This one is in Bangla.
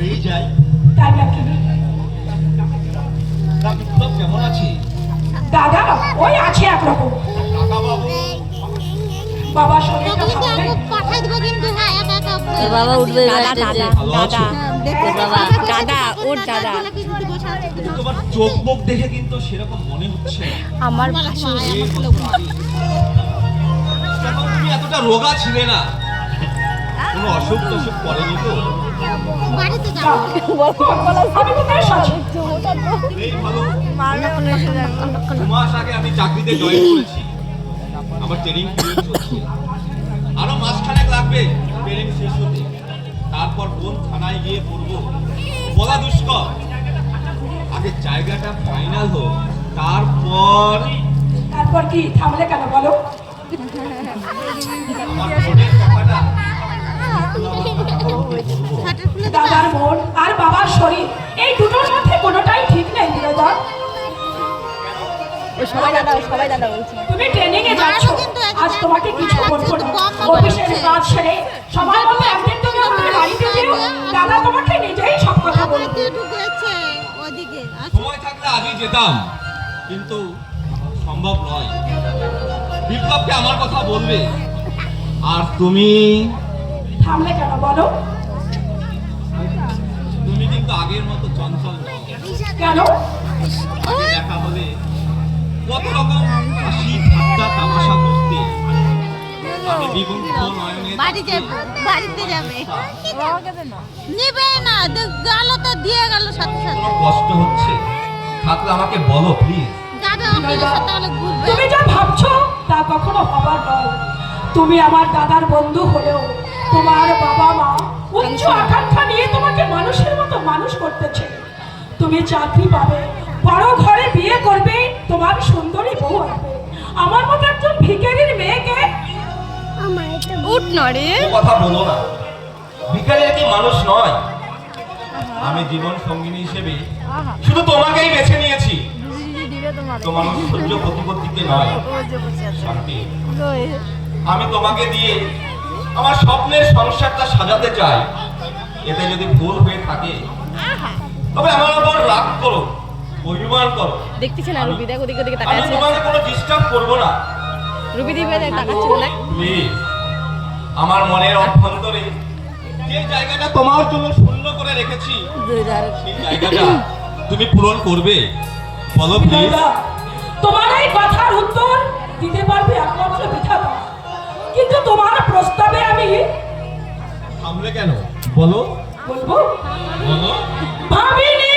হয়েই যায়। তাই নাকি বিপ্লব কেমন আছে? দাদা ওই আছে একরকম। বাবা। শরীরটা তোকে ভালো নেই। আমি পাঠাই দেবো কিন্তু হ্যাঁ একা একা তোর বাবা উঠবে দাদা দাদা ভালো আছো তোর বাবা। দাদা ওর দাদা তোমার চোখ মুখ দেখে কিন্তু সেরকম মনে হচ্ছে আমার তুমি এতটা রোগা ছিলে না? কোনো অসুখ টসুখ করেনি তো? মাস আমি চাকরিতে ট্রেনিং মাসখানেক লাগবে ট্রেনিং শেষ হতে তারপর কোন থানায় গিয়ে পড়ব বলা দুষ্কর আগে জায়গাটা ফাইনাল হোক তারপর তারপর কি থামলে কেন বলো আমার? দাদার মন আর বাবার শরীর এই দুটোর মধ্যে কোনোটাই ঠিক নেই বিরোধা সবাই দাদা সবাই দাদা তুমি ট্রেনিং এ যাচ্ছ। মারও কিন্তু একদম আজ তোমাকে কিছু বলব না। অফিসের কাজ সেরে সময় মতো একদিন তুমি আমাদের বাড়িতে যেও। দাদা তোমাকে নিজেই সব কথা বলবে ঢুকেছে ওদিকে। আচ্ছা। সময় থাকলে আজই যেতাম কিন্তু সম্ভব নয়। বিপ্লবকে আমার কথা বলবে। আর তুমি? থামলে কেন বলো? কেন আগে দেখা হলে কত রকম হাসি ঠাট্টা তামাশা করতে আমি বিবুদ্ধ নয়নে বাড়ি যাবে বাড়িতে যাবে। নিবে না গেল তো দিয়ে গেল সাথে সাথে। কষ্ট হচ্ছে? থাকলে আমাকে বলো প্লিজ যাবে অফিসের সাথে তাহলে ঘুরবে। তুমি যা ভাবছ তা কখনো হবার নয়। তুমি আমার দাদার বন্ধু হলেও তোমার বাবা মা উচ্চ আকাঙ্ক্ষা নিয়ে তোমাকে মানুষের মতো মানুষ করতেছে। তুমি চাকরি পাবে। বড় ঘরে বিয়ে করবে তোমার সুন্দরী বউ আসবে আমার মতো একজন ভিখারির মেয়েকে উঠ না রে। ও কথা বলো না। ভিখারিরা কি মানুষ নয়। আমি জীবন সঙ্গিনী হিসেবে শুধু তোমাকেই বেছে নিয়েছি। তোমার সহ্য প্রতিপত্তিকে নয়। শান্তি। আমি তোমাকে দিয়ে আমার স্বপ্নের সংসারটা সাজাতে চাই। এতে যদি ভুল হয়ে থাকে তবে আমার উপর রাগ করো অভিমান করো। দেখতেছে না রুবি দেখ ওদিকে আমি তাকায় আছে তোমাকে কোনো ডিস্টার্ব করব না। রুবি দিবে তাকাচ্ছিল না? আমার মনের অভ্যন্তরে যে জায়গাটা তোমার জন্য শূন্য করে রেখেছি সেই জায়গাটা তুমি পূরণ করবে। বলো প্লিজ তোমার এই কথার উত্তর দিতে পারবে একমাত্র বিধাতা। কিন্তু তোমার প্রস্তাবে আমি থামলে কেন? বলো। বলব? বলো। Bobby.